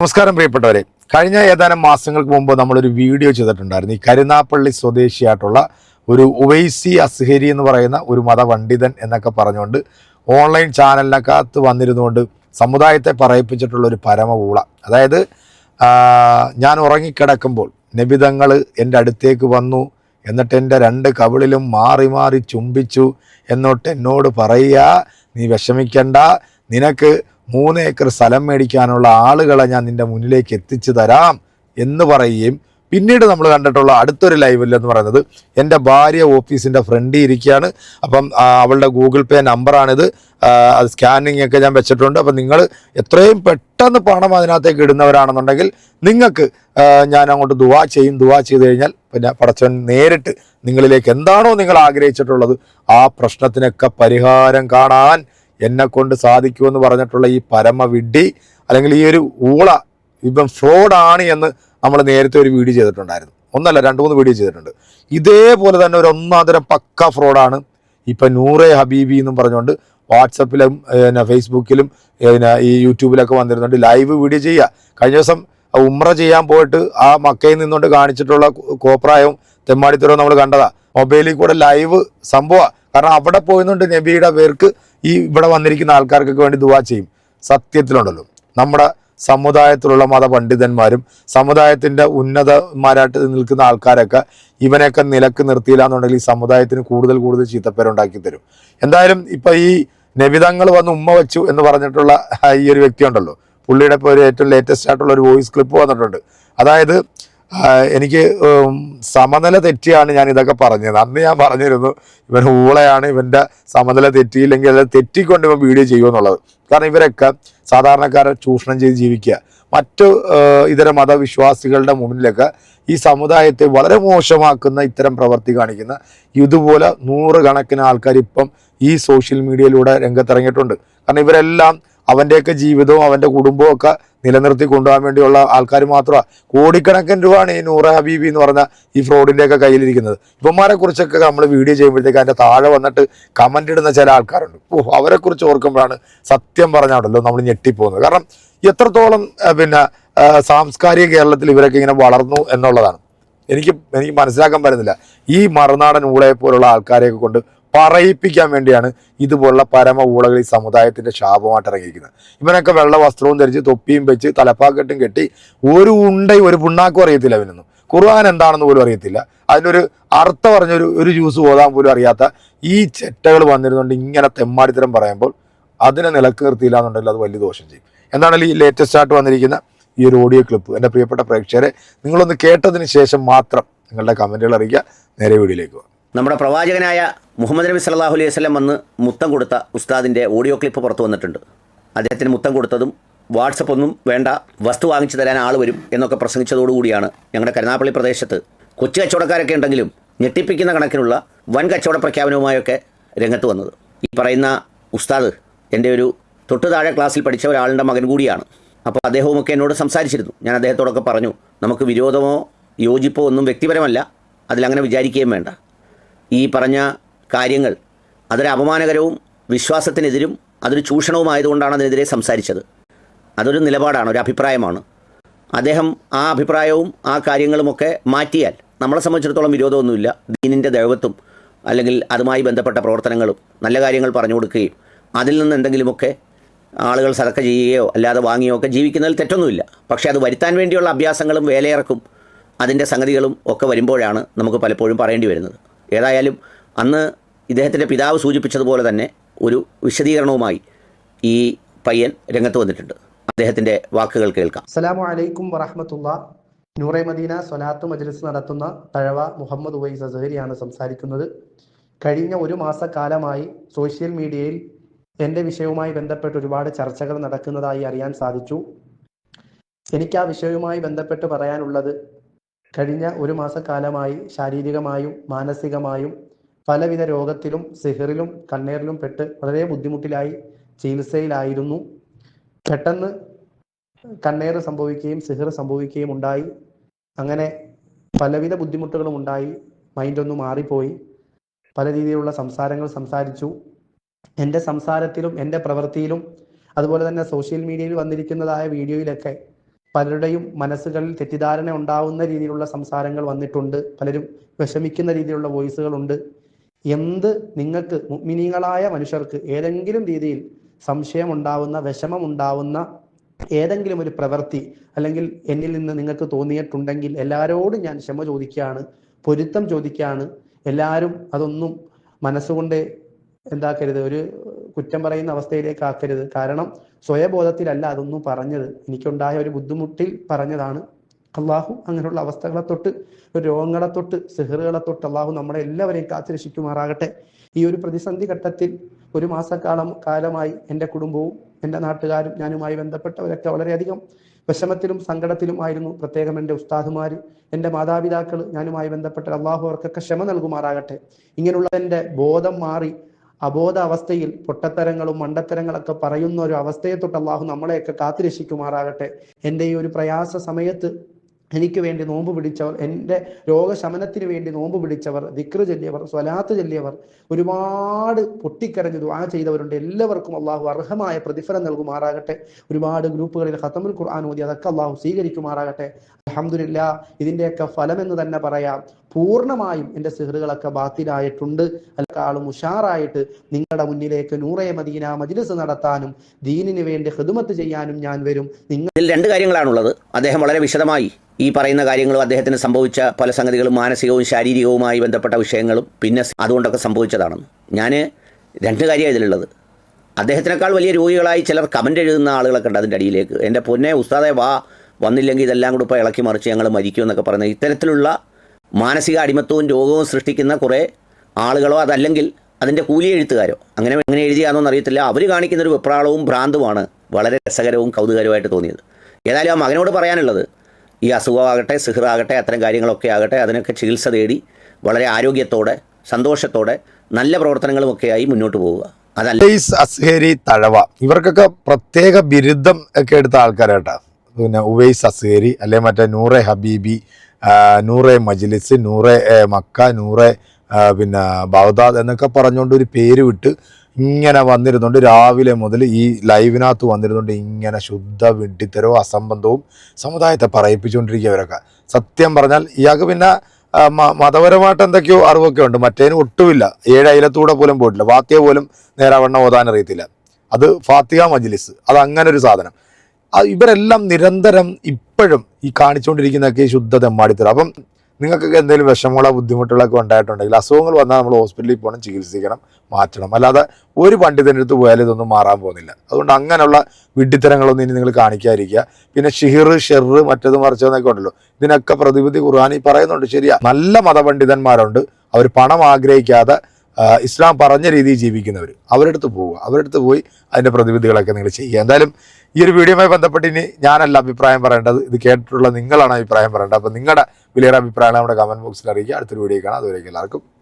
നമസ്കാരം പ്രിയപ്പെട്ടവരെ. കഴിഞ്ഞ ഏതാനും മാസങ്ങൾക്ക് മുമ്പ് നമ്മളൊരു വീഡിയോ ചെയ്തിട്ടുണ്ടായിരുന്നു. ഈ കരുനാപ്പള്ളി സ്വദേശിയായിട്ടുള്ള ഒരു ഉവൈസി അസ്ഹരി എന്ന് പറയുന്ന ഒരു മതപണ്ഡിതൻ എന്നൊക്കെ പറഞ്ഞുകൊണ്ട് ഓൺലൈൻ ചാനലിനകത്ത് വന്നിരുന്നുകൊണ്ട് സമുദായത്തെ പറയിപ്പിച്ചിട്ടുള്ള ഒരു പരമകൂള അതായത് ഞാൻ ഉറങ്ങിക്കിടക്കുമ്പോൾ നിബിതങ്ങൾ എന്റെ അടുത്തേക്ക് വന്നു എന്നിട്ട് എന്റെ രണ്ട് കവിളിലും മാറി മാറി ചുംബിച്ചു എന്നിട്ട് എന്നോട് പറയുക നീ വിഷമിക്കണ്ട നിനക്ക് മൂന്ന് ഏക്കർ സ്ഥലം മേടിക്കാനുള്ള ആളുകളെ ഞാൻ നിന്റെ മുന്നിലേക്ക് എത്തിച്ചു തരാം എന്ന് പറയുകയും പിന്നീട് നമ്മൾ കണ്ടിട്ടുള്ള അടുത്തൊരു ലൈവിൽ എന്ന് പറയുന്നത് എന്റെ ഭാര്യ ഓഫീസിന്റെ ഫ്രണ്ടിൽ ഇരിക്കുകയാണ്. അപ്പം അവളുടെ ഗൂഗിൾ പേ നമ്പറാണിത്. അത് സ്കാനിങ് ഒക്കെ ഞാൻ വെച്ചിട്ടുണ്ട്. അപ്പം നിങ്ങൾ എത്രയും പെട്ടെന്ന് പണം അതിനകത്തേക്ക് ഇടുന്നവരാണെന്നുണ്ടെങ്കിൽ നിങ്ങൾക്ക് ഞാൻ അങ്ങോട്ട് ദുവാ ചെയ്യും ദുവാ ചെയ്ത് കഴിഞ്ഞാൽ പിന്നെ പടച്ചവൻ നേരിട്ട് നിങ്ങളിലേക്ക് എന്താണോ നിങ്ങൾ ആഗ്രഹിച്ചിട്ടുള്ളത് ആ പ്രശ്നത്തിനൊക്കെ പരിഹാരം കാണാൻ എന്നെ കൊണ്ട് സാധിക്കുമെന്ന് പറഞ്ഞിട്ടുള്ള ഈ പരമവിഡ്ഢി അല്ലെങ്കിൽ ഈ ഒരു ഊള ഇപ്പം ഫ്രോഡാണ് എന്ന് നമ്മൾ നേരത്തെ ഒരു വീഡിയോ ചെയ്തിട്ടുണ്ടായിരുന്നു. ഒന്നല്ല രണ്ട് മൂന്ന് വീഡിയോ ചെയ്തിട്ടുണ്ട്. ഇതേപോലെ തന്നെ ഒരു ഒന്നാന്തരം പക്ക ഫ്രോഡാണ്. ഇപ്പം നൂറെ ഹബീബി എന്നും പറഞ്ഞുകൊണ്ട് വാട്സപ്പിലും പിന്നെ ഫേസ്ബുക്കിലും പിന്നെ ഈ യൂട്യൂബിലൊക്കെ വന്നിരുന്നുണ്ട്. ലൈവ് വീഡിയോ ചെയ്യുക. കഴിഞ്ഞ ദിവസം ഉമ്ര ചെയ്യാൻ പോയിട്ട് ആ മക്കയിൽ നിന്നുകൊണ്ട് കാണിച്ചിട്ടുള്ള കോപ്രായവും തെമ്മാടിത്തരവും നമ്മൾ കണ്ടതാ. മൊബൈലിൽ കൂടെ ലൈവ് സംഭവമാണ് കാരണം അവിടെ പോയിരുന്നുണ്ട് നബിയുടെ പേർക്ക് ഈ ഇവിടെ വന്നിരിക്കുന്ന ആൾക്കാർക്കൊക്കെ വേണ്ടി ദുവാ ചെയ്യും. സത്യത്തിലുണ്ടല്ലോ. നമ്മുടെ സമുദായത്തിലുള്ള മതപണ്ഡിതന്മാരും സമുദായത്തിന്റെ ഉന്നതന്മാരായിട്ട് നിൽക്കുന്ന ആൾക്കാരൊക്കെ ഇവനെയൊക്കെ നിലയ്ക്ക് നിർത്തിയില്ല എന്നുണ്ടെങ്കിൽ ഈ സമുദായത്തിന് കൂടുതൽ കൂടുതൽ ചീത്തപ്പേരുണ്ടാക്കി തരും. എന്തായാലും ഇപ്പൊ ഈ നബിതങ്ങൾ വന്ന് ഉമ്മ വെച്ചു എന്ന് പറഞ്ഞിട്ടുള്ള ഈ ഒരു വ്യക്തിയുണ്ടല്ലോ. പുള്ളിയുടെ ഇപ്പോൾ ഒരു ഏറ്റവും ലേറ്റസ്റ്റ് ആയിട്ടുള്ള ഒരു വോയിസ് ക്ലിപ്പ് വന്നിട്ടുണ്ട്. അതായത് എനിക്ക് സമനില തെറ്റിയാണ് ഞാൻ ഇതൊക്കെ പറഞ്ഞത്. അന്ന് ഞാൻ പറഞ്ഞിരുന്നു ഇവൻ ഊളയാണ് ഇവന്റെ സമനില തെറ്റിയില്ലെങ്കിൽ അത് തെറ്റിക്കൊണ്ട് ഇവൻ വീഡിയോ ചെയ്യുമെന്നുള്ളത് കാരണം ഇവരൊക്കെ സാധാരണക്കാരെ ചൂഷണം ചെയ്ത് ജീവിക്കുക. മറ്റു ഇതര മതവിശ്വാസികളുടെ മുന്നിലൊക്കെ ഈ സമുദായത്തെ വളരെ മോശമാക്കുന്ന ഇത്തരം പ്രവൃത്തി കാണിക്കുന്ന ഇതുപോലെ നൂറുകണക്കിന് ആൾക്കാർ ഇപ്പം ഈ സോഷ്യൽ മീഡിയയിലൂടെ രംഗത്തിറങ്ങിയിട്ടുണ്ട്. കാരണം ഇവരെല്ലാം അവന്റെയൊക്കെ ജീവിതവും അവന്റെ കുടുംബവും ഒക്കെ നിലനിർത്തി കൊണ്ടുപോകാൻ വേണ്ടിയുള്ള ആൾക്കാർ മാത്രമാണ് കോടിക്കണക്കിന് രൂപയാണ് ഈ നൂറ ഹബീബി എന്ന് പറഞ്ഞ ഈ ഫ്രോഡിന്റെയൊക്കെ കയ്യിലിരിക്കുന്നത്. ഇവന്മാരെ കുറിച്ചൊക്കെ നമ്മൾ വീഡിയോ ചെയ്യുമ്പോഴത്തേക്ക് അതിന്റെ താഴെ വന്നിട്ട് കമന്റ് ഇടുന്ന ചില ആൾക്കാരുണ്ട്. ഓ അവരെക്കുറിച്ച് ഓർക്കുമ്പോഴാണ് സത്യം പറഞ്ഞാണല്ലോ നമ്മൾ ഞെട്ടിപ്പോകുന്നത്. കാരണം എത്രത്തോളം പിന്നെ സാംസ്കാരിക കേരളത്തിൽ ഇവരൊക്കെ ഇങ്ങനെ വളർന്നു എന്നുള്ളതാണ്. എനിക്ക് എനിക്ക് മനസ്സിലാക്കാൻ പറ്റുന്നില്ല. ഈ മറുനാടൻ ഊളയെ പോലുള്ള ആൾക്കാരെയൊക്കെ കൊണ്ട് പറയിപ്പിക്കാൻ വേണ്ടിയാണ് ഇതുപോലുള്ള പരമ ഊളകൾ ഈ സമുദായത്തിന്റെ ശാപമായിട്ട് ഇറങ്ങിയിരിക്കുന്നത്. ഇവനൊക്കെ വെള്ള വസ്ത്രവും ധരിച്ച് തൊപ്പിയും വെച്ച് തലപ്പാക്കെട്ടും കെട്ടി ഒരു ഉണ്ടയും ഒരു പുണ്ണാക്കും അറിയത്തില്ല അവനൊന്നും ഖുർആൻ എന്താണെന്ന് പോലും അറിയത്തില്ല. അതിനൊരു അർത്ഥം പറഞ്ഞൊരു ഒരു ജ്യൂസ് ഓതാൻ പോലും അറിയാത്ത ഈ ചെറ്റകൾ വന്നിരുന്നുകൊണ്ട് ഇങ്ങനെ തെമ്മാടിത്തരം പറയുമ്പോൾ അതിനെ നിലയ്ക്ക് നിർത്തിയില്ല എന്നുണ്ടെങ്കിൽ അത് വലിയ ദോഷം ചെയ്യും. എന്താണെങ്കിൽ ഈ ലേറ്റസ്റ്റ് ആയിട്ട് വന്നിരിക്കുന്ന ഈ ഒരു ഓഡിയോ ക്ലിപ്പ് എന്റെ പ്രിയപ്പെട്ട പ്രേക്ഷകരെ നിങ്ങളൊന്ന് കേട്ടതിന് ശേഷം മാത്രം നിങ്ങളുടെ കമന്റുകൾ അറിയിക്കുക. നേരെ വീഡിയോയിലേക്ക് പോകാം. നമ്മുടെ പ്രവാചകനായ മുഹമ്മദ് നബി സല്ലല്ലാഹു അലൈഹി വസ്ലം വന്ന് മുത്തം കൊടുത്ത ഉസ്താദിന്റെ ഓഡിയോ ക്ലിപ്പ് പുറത്തു വന്നിട്ടുണ്ട്. അദ്ദേഹത്തിന് മുത്തം കൊടുത്തതും വാട്സപ്പ് ഒന്നും വേണ്ട വസ്തു വാങ്ങിച്ചു തരാൻ ആൾ വരും എന്നൊക്കെ പ്രസംഗിച്ചതോടുകൂടിയാണ് ഞങ്ങളുടെ കരുനാപ്പള്ളി പ്രദേശത്ത് കൊച്ചു കച്ചവടക്കാരൊക്കെ ഉണ്ടെങ്കിലും ഞെട്ടിപ്പിക്കുന്ന കണക്കിനുള്ള വൻ കച്ചവട പ്രഖ്യാപനവുമായൊക്കെ രംഗത്ത് വന്നത്. ഈ പറയുന്ന ഉസ്താദ് എന്റെ ഒരു തൊട്ടു താഴെ ക്ലാസ്സിൽ പഠിച്ച ഒരാളുടെ മകൻ കൂടിയാണ്. അപ്പോൾ അദ്ദേഹവുമൊക്കെ എന്നോട് സംസാരിച്ചിരുന്നു. ഞാൻ അദ്ദേഹത്തോടൊക്കെ പറഞ്ഞു നമുക്ക് വിരോധമോ യോജിപ്പോ ഒന്നും വ്യക്തിപരമല്ല. അതിലങ്ങനെ വിചാരിക്കുകയും വേണ്ട. ഈ പറഞ്ഞ കാര്യങ്ങൾ അതൊരു അപമാനകരവും വിശ്വാസത്തിനെതിരും അതൊരു ചൂഷണവുമായതുകൊണ്ടാണ് അതിനെതിരെ സംസാരിച്ചത്. അതൊരു നിലപാടാണ് ഒരു അഭിപ്രായമാണ്. അദ്ദേഹം ആ അഭിപ്രായവും ആ കാര്യങ്ങളുമൊക്കെ മാറ്റിയാൽ നമ്മളെ സംബന്ധിച്ചിടത്തോളം വിരോധമൊന്നുമില്ല. ദീനിന്റെ ദൈവത്വം അല്ലെങ്കിൽ അതുമായി ബന്ധപ്പെട്ട പ്രവർത്തനങ്ങളും നല്ല കാര്യങ്ങൾ പറഞ്ഞു കൊടുക്കുകയും അതിൽ നിന്ന് എന്തെങ്കിലുമൊക്കെ ആളുകൾ സതക്ക ചെയ്യുകയോ അല്ലാതെ വാങ്ങിയോ ഒക്കെ ജീവിക്കുന്നതിൽ തെറ്റൊന്നുമില്ല. പക്ഷേ അത് വരുത്താൻ വേണ്ടിയുള്ള അഭ്യാസങ്ങളും വേലയിറക്കും അതിന്റെ സംഗതികളും ഒക്കെ വരുമ്പോഴാണ് നമുക്ക് പലപ്പോഴും പറയേണ്ടി വരുന്നത്. ഏതായാലും അന്ന് ഇദ്ദേഹത്തിന്റെ പിതാവ് സൂചിപ്പിച്ചതുപോലെ തന്നെ ഒരു വിശദീകരണവുമായി ഈ പയ്യൻ രംഗത്ത് വന്നിട്ടുണ്ട്. അദ്ദേഹത്തിന്റെ വാക്കുകൾ കേൾക്കാം. അസ്സലാമു അലൈക്കും വറഹമത്തുള്ള. നൂറെ മദീന സൊലാത്ത് മജ്ലിസ് നടത്തുന്ന തഴവ മുഹമ്മദ് ഉവൈസ് അസഹരിയാണ് സംസാരിക്കുന്നത്. കഴിഞ്ഞ ഒരു മാസക്കാലമായി സോഷ്യൽ മീഡിയയിൽ എന്റെ വിഷയവുമായി ബന്ധപ്പെട്ട് ഒരുപാട് ചർച്ചകൾ നടക്കുന്നതായി അറിയാൻ സാധിച്ചു. എനിക്ക് ആ വിഷയവുമായി ബന്ധപ്പെട്ട് പറയാനുള്ളത് കഴിഞ്ഞ ഒരു മാസക്കാലമായി ശാരീരികമായും മാനസികമായും പലവിധ രോഗത്തിലും സിഹറിലും കണ്ണേറിലും പെട്ട് വളരെ ബുദ്ധിമുട്ടിലായി ചികിത്സയിലായിരുന്നു. പെട്ടെന്ന് കണ്ണേറ് സംഭവിക്കുകയും സിഹർ സംഭവിക്കുകയും ഉണ്ടായി. അങ്ങനെ പലവിധ ബുദ്ധിമുട്ടുകളും ഉണ്ടായി. മൈൻഡ് ഒന്ന് മാറിപ്പോയി. പല രീതിയിലുള്ള സംസാരങ്ങൾ സംസാരിച്ചു. എന്റെ സംസാരത്തിലും എന്റെ പ്രവൃത്തിയിലും അതുപോലെ തന്നെ സോഷ്യൽ മീഡിയയിൽ വന്നിരിക്കുന്നതായ വീഡിയോയിലൊക്കെ പലരുടെയും മനസ്സുകളിൽ തെറ്റിദ്ധാരണ ഉണ്ടാവുന്ന രീതിയിലുള്ള സംസാരങ്ങൾ വന്നിട്ടുണ്ട്. പലരും വിഷമിക്കുന്ന രീതിയിലുള്ള വോയിസുകളുണ്ട് എന്ത് നിങ്ങൾക്ക് മുഗ്മിനീങ്ങളായ മനുഷ്യർക്ക് ഏതെങ്കിലും രീതിയിൽ സംശയം ഉണ്ടാവുന്ന വിഷമം ഉണ്ടാവുന്ന ഏതെങ്കിലും ഒരു പ്രവൃത്തി അല്ലെങ്കിൽ എന്നിൽ നിന്ന് നിങ്ങൾക്ക് തോന്നിയിട്ടുണ്ടെങ്കിൽ എല്ലാവരോടും ഞാൻ ക്ഷമ ചോദിക്കുകയാണ് പൊരുത്തം ചോദിക്കുകയാണ്. എല്ലാവരും അതൊന്നും മനസ്സുകൊണ്ട് എന്താക്കരുത്? ഒരു കുറ്റം പറയുന്ന അവസ്ഥയിലേക്ക് ആക്കരുത്. കാരണം സ്വയബോധത്തിലല്ല അതൊന്നും പറഞ്ഞത്. എനിക്കുണ്ടായ ഒരു ബുദ്ധിമുട്ടിൽ പറഞ്ഞതാണ് അള്ളാഹു. അങ്ങനെയുള്ള അവസ്ഥകളെ തൊട്ട് രോഗങ്ങളെ തൊട്ട് സിഹറുകളെ തൊട്ട് അള്ളാഹു നമ്മളെ എല്ലാവരെയും കാത്തുരക്ഷിക്കുമാറാകട്ടെ. ഈ ഒരു പ്രതിസന്ധി ഘട്ടത്തിൽ ഒരു മാസക്കാലം കാലമായി എന്റെ കുടുംബവും എന്റെ നാട്ടുകാരും ഞാനുമായി ബന്ധപ്പെട്ടവരൊക്കെ വളരെയധികം വിഷമത്തിലും സങ്കടത്തിലും ആയിരുന്നു. പ്രത്യേകം എന്റെ ഉസ്താദുമാർ എന്റെ മാതാപിതാക്കൾ ഞാനുമായി ബന്ധപ്പെട്ട അള്ളാഹു അവർക്കൊക്കെ ക്ഷമ നൽകുമാറാകട്ടെ. ഇങ്ങനെയുള്ള എന്റെ ബോധം മാറി അബോധ അവസ്ഥയിൽ പൊട്ടത്തരങ്ങളും മണ്ടത്തരങ്ങളൊക്കെ പറയുന്ന ഒരു അവസ്ഥയെ തൊട്ട് അള്ളാഹു നമ്മളെയൊക്കെ കാത്തുരക്ഷിക്കുമാറാകട്ടെ. എന്റെ ഈ ഒരു പ്രയാസ സമയത്ത് എനിക്ക് വേണ്ടി നോമ്പ് പിടിച്ചവർ എന്റെ രോഗശമനത്തിന് വേണ്ടി നോമ്പ് പിടിച്ചവർ ദിക്റ് ചൊല്ലിയവർ സ്വലാത്ത് ചൊല്ലിയവർ ഒരുപാട് പൊട്ടിക്കരഞ്ഞ് ദുആ ചെയ്തവരുണ്ട്. എല്ലാവർക്കും അള്ളാഹു അർഹമായ പ്രതിഫലം നൽകുമാറാകട്ടെ. ഒരുപാട് ഗ്രൂപ്പുകളിൽ ഖത്തമുൽ ഖുർആൻ ഓതി അതൊക്കെ അള്ളാഹു സ്വീകരിക്കുമാറാകട്ടെ. അലഹമില്ല ഇതിന്റെയൊക്കെ ഫലം എന്ന് തന്നെ പറയാം. പൂർണമായും എന്റെ സിഹറുകളൊക്കെ ബാത്തിലായിട്ടുണ്ട്. അല്ലാളും ഉഷാറായിട്ട് നിങ്ങളുടെ മുന്നിലേക്ക് നൂറേ മദീന മജ്ലിസ് നടത്താനും ദീനിന് വേണ്ടി ഹിദുമത്ത് ചെയ്യാനും ഞാൻ വരും. നിങ്ങൾ രണ്ട് കാര്യങ്ങളാണുള്ളത്. അദ്ദേഹം വളരെ വിശദമായി ഈ പറയുന്ന കാര്യങ്ങളും അദ്ദേഹത്തിന് സംഭവിച്ച പല സംഗതികളും മാനസികവും ശാരീരികവുമായി ബന്ധപ്പെട്ട വിഷയങ്ങളും പിന്നെ അതുകൊണ്ടൊക്കെ സംഭവിച്ചതാണെന്ന് ഞാൻ രണ്ട് കാര്യമാണ് ഇതിലുള്ളത്. അദ്ദേഹത്തിനേക്കാൾ വലിയ രോഗികളായി ചിലർ കമന്റ് എഴുതുന്ന ആളുകളൊക്കെ ഉണ്ട് അതിന്റെ അടിയിലേക്ക്. എന്റെ പൊന്നെ ഉസ്താദെ വാ വന്നില്ലെങ്കിൽ ഇതെല്ലാം കൂടെ ഇപ്പോൾ ഇളക്കി മറിച്ച് ഞങ്ങൾ മരിക്കും എന്നൊക്കെ പറയുന്നത് ഇത്തരത്തിലുള്ള മാനസിക അടിമത്വവും രോഗവും സൃഷ്ടിക്കുന്ന കുറേ ആളുകളോ അതല്ലെങ്കിൽ അതിന്റെ കൂലി എഴുത്തുകാരോ. അങ്ങനെ എങ്ങനെ എഴുതിയാണെന്നൊന്നും അറിയത്തില്ല അവർ കാണിക്കുന്നൊരു വെപ്രാളവും ഭ്രാന്തുമാണ്. വളരെ രസകരവും കൗതുകരവുമായിട്ട് തോന്നിയത്. ഏതായാലും ആ മകനോട് പറയാനുള്ളത് ഈ അസുഖമാകട്ടെ സിഹറാകട്ടെ അത്തരം കാര്യങ്ങളൊക്കെ ആകട്ടെ അതിനൊക്കെ ചികിത്സ തേടി വളരെ ആരോഗ്യത്തോടെ സന്തോഷത്തോടെ നല്ല പ്രവർത്തനങ്ങളുമൊക്കെയായി മുന്നോട്ട് പോവുക. അതല്ല അസ്ഹേരി തഴവ. ഇവർക്കൊക്കെ പ്രത്യേക ബിരുദം ഒക്കെ എടുത്ത ആൾക്കാരാട്ടാ. പിന്നെ ഉവൈസ് അസ്ഹേരി അല്ലെ മറ്റേ നൂറെ ഹബീബി നൂറെ മജ്ലിസ് നൂറെ മക്ക നൂറെ പിന്നെ ബഗ്ദാദ് എന്നൊക്കെ പറഞ്ഞുകൊണ്ട് ഒരു പേര് വിട്ട് ഇങ്ങനെ വന്നിരുന്നുണ്ട് രാവിലെ മുതൽ ഈ ലൈവിനകത്ത് വന്നിരുന്നുണ്ട് ഇങ്ങനെ ശുദ്ധ വിഡ്ഢിത്തരവും അസംബന്ധവും സമുദായത്തെ പറയിപ്പിച്ചുകൊണ്ടിരിക്കുകയവരൊക്കെ സത്യം പറഞ്ഞാൽ ഇയാൾക്ക് പിന്നെ മതപരമായിട്ട് എന്തൊക്കെയോ അറിവൊക്കെ ഉണ്ട്. മറ്റേന് ഒട്ടുമില്ല. ഏഴ് പോലും പോയിട്ടില്ല. ഫാത്തിയ പോലും നേരാവണ്ണം ഓതാൻ അറിയത്തില്ല. അത് ഫാത്തിഹ മജ്ലിസ്. അത് അങ്ങനെ ഒരു സാധനം. ഇവരെല്ലാം നിരന്തരം ഇപ്പോഴും ഈ കാണിച്ചുകൊണ്ടിരിക്കുന്നതൊക്കെ ശുദ്ധ തെമ്മാടിത്തരം. അപ്പം നിങ്ങൾക്കൊക്കെ എന്തെങ്കിലും വിഷമങ്ങളോ ബുദ്ധിമുട്ടുകളൊക്കെ ഉണ്ടായിട്ടുണ്ടെങ്കിൽ അസുഖങ്ങൾ വന്നാൽ നമ്മൾ ഹോസ്പിറ്റലിൽ പോകണം ചികിത്സിക്കണം മാറ്റണം. അല്ലാതെ ഒരു പണ്ഡിതന്റെ അടുത്ത് പോയാലും ഇതൊന്നും മാറാൻ പോകുന്നില്ല. അതുകൊണ്ട് അങ്ങനെയുള്ള വിഡ്ഢിത്തരങ്ങളൊന്നും ഇനി നിങ്ങൾ കാണിക്കാതിരിക്കുക. പിന്നെ ഷിഹിർ ഷെറ് മറ്റത് മറിച്ചതെന്നൊക്കെ ഉണ്ടല്ലോ. ഇതിനൊക്കെ പ്രതിവിധി ഖുർആാനി പറയുന്നുണ്ട്. ശരിയാ. നല്ല മതപണ്ഡിതന്മാരുണ്ട്. അവർ പണം ആഗ്രഹിക്കാതെ ഇസ്ലാം പറഞ്ഞ രീതിയിൽ ജീവിക്കുന്നവർ അവരുടെ അടുത്ത് പോവുക. അടുത്ത് പോയി അതിന്റെ പ്രതിവിധികളൊക്കെ നിങ്ങൾ ചെയ്യുക. എന്തായാലും ഈ ഒരു വീഡിയോയുമായി ബന്ധപ്പെട്ട് ഇനി ഞാനല്ല അഭിപ്രായം പറയേണ്ടത്. ഇത് കേട്ടിട്ടുള്ള നിങ്ങളാണ് അഭിപ്രായം പറയേണ്ടത്. അപ്പോൾ നിങ്ങളുടെ വിലയുടെ അഭിപ്രായങ്ങൾ നമ്മുടെ കമന്റ് ബോക്സിൽ അറിയിക്കുക. അടുത്തൊരു വീഡിയോ കാണാം. അതുവരേക്കും എല്ലാവർക്കും